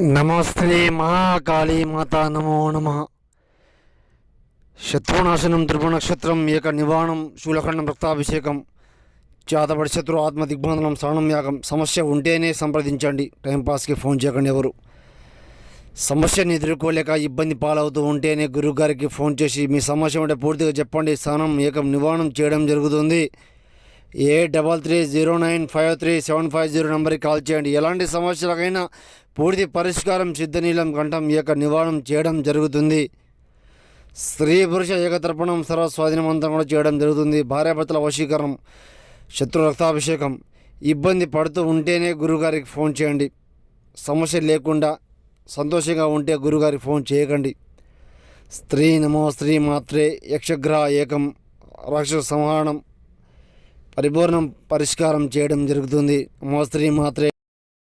నమస్తే మహాకాళీ మాత నమో నమ. శత్రునాశనం ధ్రువ నక్షత్రం ఏక నివాణం శూలఖండం రక్తాభిషేకం చేతబడి శత్రు ఆత్మ దిగ్బంధనం స్నానం యాగం సమస్య ఉంటేనే సంప్రదించండి. టైంపాస్కి ఫోన్ చేయకండి ఎవరు. సమస్యను ఎదుర్కోలేక ఇబ్బంది పాలవుతూ ఉంటేనే గురువుగారికి ఫోన్ చేసి మీ సమస్య ఉంటే పూర్తిగా చెప్పండి స్నానం ఏకం నివారణం చేయడం జరుగుతుంది. ఏ double three zero nine five three seven five zero నెంబర్కి కాల్ చేయండి. ఎలాంటి సమస్యలకైనా పూర్తి పరిష్కారం సిద్ధనీలం కంఠం ఏక నివారణ చేయడం జరుగుతుంది. స్త్రీ పురుష ఏకతర్పణం సర్వస్వాధీనవంతం కూడా చేయడం జరుగుతుంది. భార్యాభర్తల వశీకరణం శత్రు రక్తాభిషేకం ఇబ్బంది పడుతూ ఉంటేనే గురుగారికి ఫోన్ చేయండి. సమస్య లేకుండా సంతోషంగా ఉంటే గురుగారికి ఫోన్ చేయకండి. స్త్రీ నమో స్త్రీ మాత్రే యక్షగ్రహ ఏకం రాక్షస సంహారణం పరిపూర్ణం పరిష్కారం చేయడం జరుగుతుంది. మోస్త్రీ మాత్రే